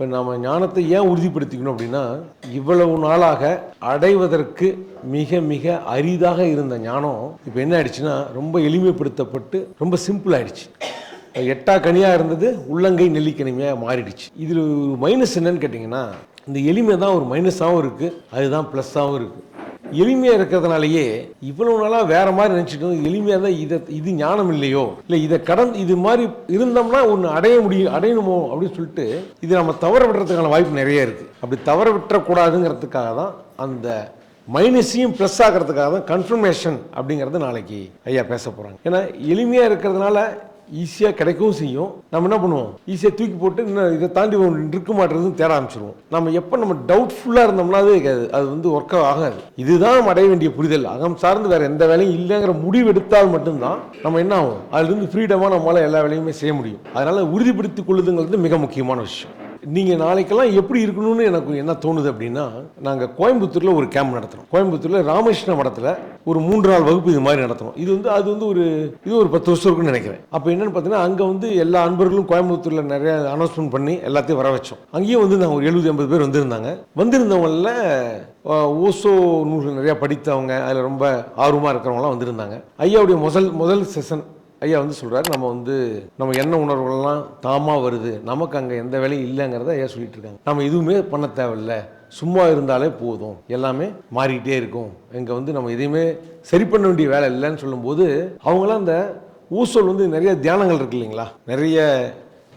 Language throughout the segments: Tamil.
இப்போ நம்ம ஞானத்தை ஏன் உறுதிப்படுத்திக்கணும் அப்படின்னா இவ்வளவு நாளாக அடைவதற்கு மிக மிக அரிதாக இருந்த ஞானம் இப்போ என்ன ஆயிடுச்சுன்னா ரொம்ப எளிமைப்படுத்தப்பட்டு ரொம்ப சிம்பிள் ஆயிடுச்சு. எட்டா கனியாக இருந்தது உள்ளங்கை நெல்லிக்கனிமையாக மாறிடுச்சு. இதில் ஒரு மைனஸ் என்னன்னு கேட்டிங்கன்னா இந்த எளிமை தான் ஒரு மைனஸாகவும் இருக்குது அதுதான் ப்ளஸ்ஸாகவும் இருக்குது எளிமையாக இருக்கிறதுனாலயே இவ்வளவு நாளாக வேற மாதிரி நினச்சிட்டு எளிமையாக தான் இதை இது ஞானம் இல்லையோ? இல்லை இதை கடந்து இது மாதிரி இருந்தோம்னா ஒன்று அடைய முடியும் அடையணுமோ? அப்படின்னு சொல்லிட்டு இது நம்ம தவற விடுறதுக்கான வாய்ப்பு நிறைய இருக்குது அப்படி தவற விட்டுறக்கூடாதுங்கிறதுக்காக தான் அந்த மைனஸையும் ப்ளஸ் ஆகிறதுக்காக தான் கன்ஃபர்மேஷன் அப்படிங்கிறது நாளைக்கு ஐயா பேச போகிறாங்க ஏன்னா எளிமையாக இருக்கிறதுனால ஈஸியாக கிடைக்கவும் செய்யும். நம்ம என்ன பண்ணுவோம்? ஈஸியாக தூக்கி போட்டு இன்னும் இதை தாண்டி இருக்க மாட்டேறதுன்னு தேட ஆரம்பிச்சிருவோம். நம்ம எப்போ நம்ம டவுட்ஃபுல்லாக இருந்தோம்னா அது அது அது வந்து ஒர்க் ஆகாது. இதுதான் நம்ம அடைய வேண்டிய புரிதல். அகம் சார்ந்து வேறு எந்த வேலையும் இல்லைங்கிற முடிவு எடுத்தால் மட்டும்தான் நம்ம என்ன ஆகும்? அதுலேருந்து ஃப்ரீடமாக நம்மளால் எல்லா வேலையுமே செய்ய முடியும். அதனால் உறுதிப்படுத்திக் கொள்ளுதுங்கிறது மிக முக்கியமான விஷயம். நீங்கள் நாளைக்கெல்லாம் எப்படி இருக்கணும்னு எனக்கு என்ன தோணுது அப்படின்னா நாங்கள் கோயம்புத்தூரில் ஒரு கேம்ப் நடத்துகிறோம் கோயம்புத்தூரில் ராமகிருஷ்ண மடத்தில் ஒரு மூன்று நாள் வகுப்பு இது மாதிரி நடத்துகிறோம் இது வந்து அது வந்து ஒரு இது ஒரு பத்து வருஷம் இருக்குன்னு நினைக்கிறேன். அப்போ என்னென்னு பார்த்தீங்கன்னா அங்கே வந்து எல்லா அன்பர்களும் கோயம்புத்தூரில் நிறைய அனௌன்ஸ்மெண்ட் பண்ணி எல்லாத்தையும் வர வச்சோம். அங்கேயும் வந்து நாங்கள் ஒரு எழுபது எண்பது பேர் வந்திருந்தாங்க. வந்திருந்தவங்களில் ஓசோ நூல்கள் நிறையா படித்தவங்க அதில் ரொம்ப ஆர்வமாக இருக்கிறவங்களாம் வந்திருந்தாங்க. ஐயாவுடைய முதல் முதல் செஷன் ஐயா வந்து சொல்கிறாரு நம்ம வந்து நம்ம என்ன உணர்வுகள்லாம் தாமா வருது. நமக்கு அங்கே எந்த வேலையும் இல்லைங்கிறத ஐயா சொல்லிட்டு இருக்காங்க. நம்ம எதுவுமே பண்ண தேவையில்ல. சும்மா இருந்தாலே போதும். எல்லாமே மாறிக்கிட்டே இருக்கும். இங்கே வந்து நம்ம எதையுமே சரி பண்ண வேண்டிய வேலை இல்லைன்னு சொல்லும்போது அவங்களாம் அந்த ஊசல் வந்து நிறைய தியானங்கள் இருக்கு இல்லைங்களா? நிறைய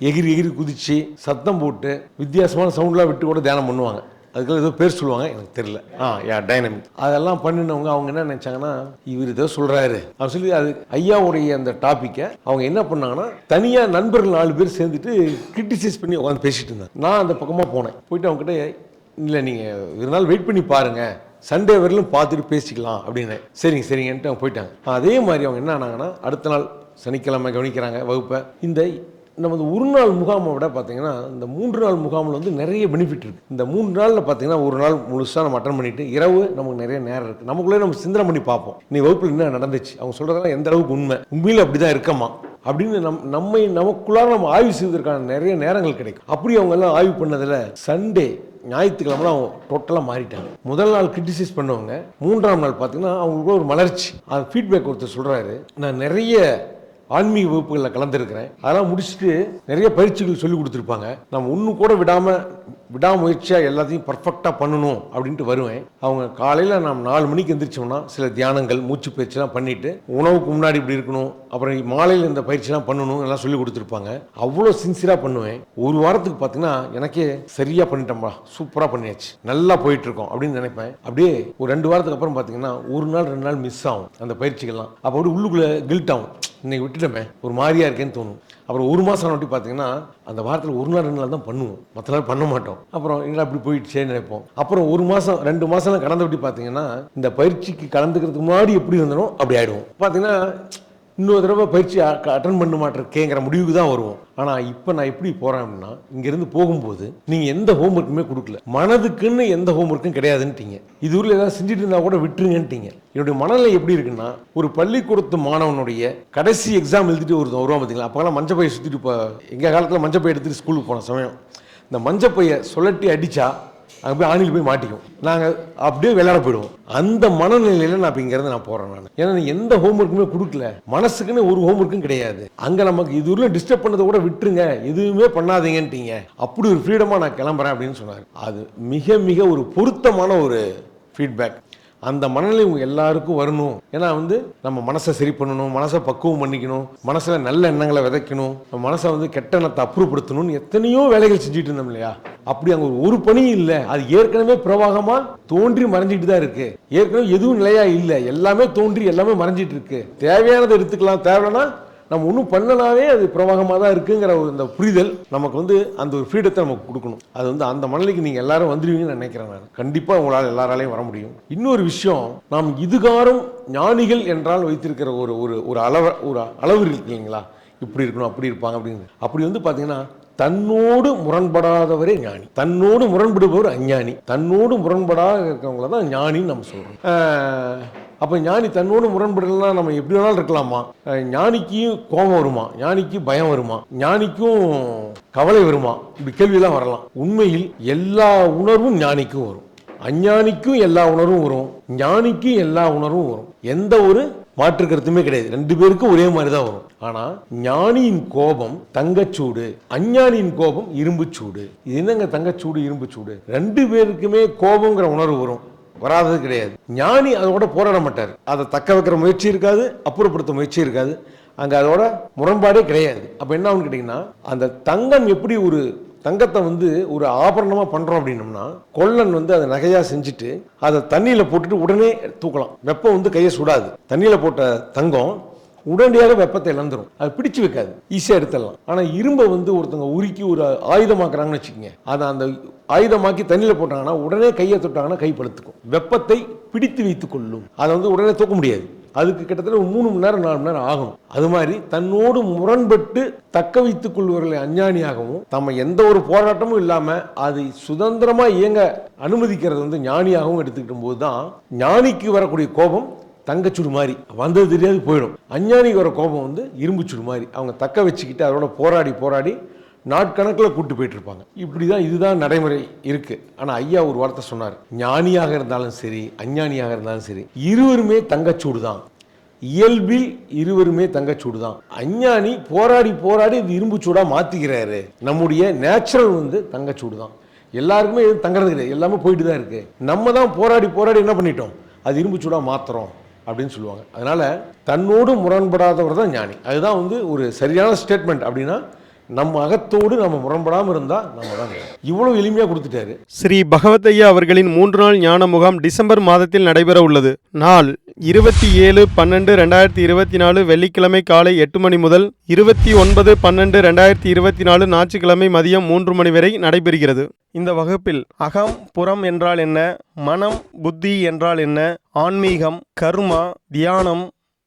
எகிரி எகிரி குதிச்சு சத்தம் போட்டு வித்தியாசமான சவுண்ட்லாம் விட்டு கூட தியானம் பண்ணுவாங்க. அதுக்கெல்லாம் ஏதோ பேர் சொல்லுவாங்க எனக்கு தெரியல. ஆ யா டைனமிக் அதெல்லாம் பண்ணினவங்க அவங்க என்ன நினைச்சாங்கன்னா இவர் ஏதோ சொல்றாரு. அப்படின்னு சொல்லி அது ஐயாவுடைய அந்த டாப்பிக்கை அவங்க என்ன பண்ணாங்கன்னா தனியாக நண்பர்கள் நாலு பேர் சேர்ந்துட்டு கிரிட்டிசைஸ் பண்ணி உட்காந்து பேசிட்டு இருந்தாங்க. நான் அந்த பக்கமாக போனேன். போயிட்டு அவங்ககிட்ட இல்லை நீங்கள் நாள் வெயிட் பண்ணி பாருங்க. சண்டே வரலும் பார்த்துட்டு பேசிக்கலாம் அப்படின்னு சரிங்க சரிங்கன்ட்டு அவங்க போயிட்டாங்க. அதே மாதிரி அவங்க என்ன ஆனாங்கன்னா அடுத்த நாள் சனிக்கிழமை கவனிக்கிறாங்க வகுப்பை. இந்த நம்ம ஒரு நாள் முகாமை விட பார்த்தீங்கன்னா இந்த மூன்று நாள் முகாமில் வந்து நிறைய பெனிஃபிட் இருக்குது இந்த மூன்று நாளில் பார்த்தீங்கன்னா ஒரு நாள் முழுசாக நம்ம அட்டன் பண்ணிட்டு இரவு நமக்கு நிறைய நேரம் இருக்குது நமக்குள்ளே நம்ம சிந்தனை பண்ணி பார்ப்போம். நீ வகுப்பில் என்ன நடந்துச்சு? அவங்க சொல்கிறதெல்லாம் எந்த அளவுக்கு உண்மை? உண்மையில் அப்படி தான் இருக்கமா? அப்படின்னு நம் நம்மை நமக்குள்ளார நம்ம ஆய்வு செய்வதற்கான நிறைய நேரங்கள் கிடைக்கும். அப்படி அவங்க எல்லாம் ஆய்வு பண்ணதில் சண்டே ஞாயிற்றுக்கிழமெல்லாம் அவங்க டோட்டலாக மாறிட்டாங்க. முதல் நாள் கிரிட்டிசைஸ் பண்ணவங்க மூன்றாம் நாள் பார்த்தீங்கன்னா அவங்களுக்குள்ள ஒரு மலர்ச்சி. அது ஃபீட்பேக் ஒருத்தர் சொல்கிறாரு நான் நிறைய ஆன்மீக வகுப்புகளில் கலந்துருக்கிறேன். அதெல்லாம் முடிச்சுட்டு நிறைய பயிற்சிகள் சொல்லி கொடுத்துருப்பாங்க. நம்ம ஒன்று கூட விடாமல் விடாமுயற்சியாக எல்லாத்தையும் பர்ஃபெக்டாக பண்ணணும் அப்படின்ட்டு வருவேன். அவங்க காலையில் நாம் நாலு மணிக்கு எந்திரிச்சோம்னா சில தியானங்கள் மூச்சு பயிற்சிலாம் பண்ணிட்டு உணவுக்கு முன்னாடி இப்படி இருக்கணும் அப்புறம் மாலையில் இந்த பயிற்சிலாம் பண்ணணும் எல்லாம் சொல்லி கொடுத்துருப்பாங்க. அவ்வளோ சின்சியராக பண்ணுவேன். ஒரு வாரத்துக்கு பார்த்தீங்கன்னா எனக்கே சரியாக பண்ணிட்டோம்பா சூப்பராக பண்ணியாச்சு. நல்லா போயிட்டுருக்கோம் அப்படின்னு நினைப்பேன். அப்படியே ஒரு ரெண்டு வாரத்துக்கு அப்புறம் பார்த்தீங்கன்னா ஒரு நாள் ரெண்டு நாள் மிஸ் ஆகும் அந்த பயிற்சிகள்லாம். அப்போ அப்படி உள்ளுக்குள்ளே கில்ட் ஆகும். இன்னைக்கு விட்டுட்டோமே ஒரு மாதிரியா இருக்கேன்னு தோணும். அப்புறம் ஒரு மாதம் ஆனவட்டி பார்த்தீங்கன்னா அந்த வாரத்தில் ஒரு நாள் ரெண்டு நாள் தான் பண்ணுவோம். மற்ற நாள் பண்ண மாட்டோம். அப்புறம் எங்களை அப்படி போயிடுச்சேன்னு நினைப்போம். அப்புறம் ஒரு மாதம் ரெண்டு மாதம்லாம் கடந்து விட்டு பார்த்தீங்கன்னா இந்த பயிற்சிக்கு கலந்துக்கிறதுக்கு முன்னாடி எப்படி இருந்தனோ அப்படி ஆயிடுவோம். பார்த்தீங்கன்னா இன்னொரு தடவை பயிற்சி அட்டன் பண்ண மாட்டேருக்கேங்கிற முடிவுக்கு தான் வருவோம். ஆனால் இப்போ நான் எப்படி போகிறேன் அப்படின்னா இங்கேருந்து போகும்போது நீங்கள் எந்த ஹோம்ஒர்க்குமே கொடுக்கல. மனதுக்குன்னு எந்த ஹோம்ஒர்க்கும் கிடையாதுன்ட்டீங்க. இது ஊரில் ஏதாவது செஞ்சுட்டு இருந்தால் கூட விட்டுருங்கன்ட்டீங்க. என்னுடைய மனநிலை எப்படி இருக்குன்னா ஒரு பள்ளிக்கூடத்து மாணவனுடைய கடைசி எக்ஸாம் எழுதிட்டு ஒரு வருவான் பார்த்தீங்களா அப்போலாம் மஞ்சள் பையை சுற்றிட்டு இப்போ எங்கள் காலத்தில் மஞ்சள் எடுத்துகிட்டு எடுத்துட்டு ஸ்கூலுக்கு போன சமயம். இந்த மஞ்சள் பையை சொல்லட்டி அடித்தா அங்கே போய் ஆணியில் போய் மாட்டிக்கும். நாங்கள் அப்படியே விளையாட போயிடுவோம். அந்த மனநிலையில் நான் இப்போ இங்கேருந்து நான் போகிறேன் நான். ஏன்னா எந்த எந்த ஹோம்ஒர்க்குமே கொடுக்கல. மனசுக்குன்னு ஒரு ஹோம் ஒர்க்கும் கிடையாது. அங்கே நமக்கு இது உள்ள டிஸ்டர்ப் பண்ணதை கூட விட்டுருங்க. எதுவுமே பண்ணாதீங்கன்ட்டீங்க. அப்படி ஒரு ஃப்ரீடமாக நான் கிளம்புறேன் அப்படின்னு சொன்னார். அது மிக மிக ஒரு பொருத்தமான ஒரு ஃபீட்பேக் அந்த மனநிலை உங்க எல்லாருக்கும் வரணும். ஏன்னா வந்து நம்ம மனசை சரி பண்ணணும் மனசை பக்குவம் பண்ணிக்கணும் மனசுல நல்ல எண்ணங்களை விதைக்கணும் நம்ம மனசை வந்து கெட்ட எண்ணத்தை அப்புறப்படுத்தணும்னு எத்தனையோ வேலைகள் செஞ்சுட்டு இருந்தோம் இல்லையா? அப்படி அங்க ஒரு பணியும் இல்லை. அது ஏற்கனவே பிரவாகமா தோன்றி மறைஞ்சிட்டு தான் இருக்கு. ஏற்கனவே எதுவும் நிலையா இல்லை. எல்லாமே தோன்றி எல்லாமே மறைஞ்சிட்டு இருக்கு. தேவையானதை எடுத்துக்கலாம். தேவைன்னா நம்ம ஒன்றும் பண்ணனாவே அது பிரவாகமாக தான் இருக்குங்கிற ஒரு இந்த புரிதல் நமக்கு வந்து அந்த ஒரு ஃப்ரீடத்தை நமக்கு கொடுக்கணும். அது வந்து அந்த மனநிலைக்கு நீங்கள் எல்லாரும் வந்துடுவீங்கன்னு நினைக்கிறேன் நான். கண்டிப்பாக உங்களால் எல்லாராலையும் வர முடியும். இன்னொரு விஷயம் நாம் இதுகாரம் ஞானிகள் என்றால் வைத்திருக்கிற ஒரு ஒரு ஒரு அளவு ஒரு அளவு இருக்கு இல்லைங்களா? இப்படி இருக்கணும் அப்படி இருப்பாங்க அப்படின்னு. அப்படி வந்து பார்த்தீங்கன்னா தன்னோடு முரண்படாதவரே ஞானி. தன்னோடு முரண்படுபவர் அஞ்ஞானி. தன்னோடு முரண்படாத இருக்கிறவங்கள தான் ஞானின்னு நம்ம சொல்கிறோம் அப்போ ஞானி தன்னோடு முரண்படலாம் நம்ம எப்படி வேணாலும் இருக்கலாமா? ஞானிக்கும் கோபம் வருமா? ஞானிக்கு பயம் வருமா? ஞானிக்கும் கவலை வருமா? இப்படி கேள்வியெல்லாம் வரலாம். உண்மையில் எல்லா உணர்வும் ஞானிக்கும் வரும். அஞ்ஞானிக்கும் எல்லா உணர்வும் வரும். ஞானிக்கும் எல்லா உணர்வும் வரும். எந்த ஒரு மாற்று கருத்துமே கிடையாது. ரெண்டு பேருக்கும் ஒரே மாதிரி தான் வரும். ஆனா ஞானியின் கோபம் தங்கச்சூடு அஞ்ஞானியின் கோபம் இரும்புச்சூடு. இது என்னங்க தங்கச்சூடு இரும்புச்சூடு? ரெண்டு பேருக்குமே கோபங்கிற உணர்வு வரும். வராதது கிடையாது. ஞானி அதோட போராட மாட்டார். அதை தக்க வைக்கிற முயற்சி இருக்காது அப்புறப்படுத்த முயற்சி இருக்காது. அங்கே அதோட முரண்பாடே கிடையாது. அப்போ என்ன ஆகுன்னு கேட்டிங்கன்னா அந்த தங்கம் எப்படி ஒரு தங்கத்தை வந்து ஒரு ஆபரணமாக பண்ணுறோம் அப்படின்னம்னா கொள்ளன் வந்து அதை நகையாக செஞ்சுட்டு அதை தண்ணியில் போட்டுட்டு உடனே தூக்கலாம். வெப்பம் வந்து கையை சுடாது. தண்ணியில் போட்ட தங்கம் உடனடியாக வெப்பத்தை இழந்துடும் அது பிடிச்சு வைக்காது. ஈஸியாக எடுத்துடலாம். ஆனால் இரும்பை வந்து ஒருத்தங்க உருக்கி ஒரு ஆயுதமாக்குறாங்கன்னு வச்சுக்கோங்க. அதை அந்த ஆயுதமாக்கி தண்ணியில் போட்டாங்கன்னா உடனே கையை தொட்டாங்கன்னா கை பழுத்துக்கும். வெப்பத்தை பிடித்து வைத்துக் கொள்ளும் அதை வந்து உடனே தூக்க முடியாது. அதுக்கு கிட்டத்தட்ட ஒரு மூணு மணி நேரம் நாலு மணி நேரம் ஆகும் அது மாதிரி தன்னோடு முரண்பட்டு தக்க வைத்துக் கொள்வர்களை அஞ்ஞானியாகவும் தம்ம எந்த ஒரு போராட்டமும் இல்லாமல் அதை சுதந்திரமாக இயங்க அனுமதிக்கிறது வந்து ஞானியாகவும் எடுத்துக்கிட்ட போது தான் ஞானிக்கு வரக்கூடிய கோபம் தங்கச்சுடு மாதிரி. வந்தது தெரியாது போயிடும். அஞ்ஞானிக்கு வர கோபம் வந்து இரும்புச்சுடு மாதிரி. அவங்க தக்க வச்சுக்கிட்டு அதோட போராடி போராடி நாட்கணக்கில் கூட்டு போயிட்டு இருப்பாங்க இப்படி தான் இதுதான் நடைமுறை இருக்கு. ஆனால் ஐயா ஒரு வார்த்தை சொன்னார். ஞானியாக இருந்தாலும் சரி அஞ்ஞானியாக இருந்தாலும் சரி இருவருமே தங்கச்சூடு தான். இயல்பில் இருவருமே தங்கச்சூடு தான். அஞ்ஞானி போராடி போராடி இது இரும்பு சூடா நம்முடைய நேச்சுரல் வந்து தங்கச்சூடு தான். எல்லாருக்குமே எதுவும் தங்குறது கிடையாது எல்லாமே போயிட்டு தான் இருக்குது நம்ம தான் போராடி போராடி என்ன பண்ணிட்டோம்? அது இரும்பு மாற்றுறோம் அப்படின்னு சொல்லுவாங்க. அதனால் தன்னோடு முரண்படாதவர் தான் ஞானி. அதுதான் வந்து ஒரு சரியான ஸ்டேட்மெண்ட் அப்படின்னா நம்ம அகத்தோடு நம்ம முரண்படாமல் இருந்தால் நம்ம தான் இவ்வளவு எளிமையாக கொடுத்துட்டாரு. ஸ்ரீ பகவதையா அவர்களின் மூன்று நாள் ஞான முகாம் டிசம்பர் மாதத்தில் நடைபெற உள்ளது. நாள் இருபத்தி ஏழு பன்னெண்டு ரெண்டாயிரத்தி இருபத்தி நாலு வெள்ளிக்கிழமை காலை எட்டு மணி முதல் இருபத்தி ஒன்பது பன்னெண்டு ரெண்டாயிரத்தி இருபத்தி நாலு ஞாயிற்றுக்கிழமை மதியம் மூன்று மணி வரை நடைபெறுகிறது. இந்த வகுப்பில் அகம் புறம் என்றால் என்ன மனம் புத்தி என்றால் என்ன ஆன்மீகம் கர்மா தியானம்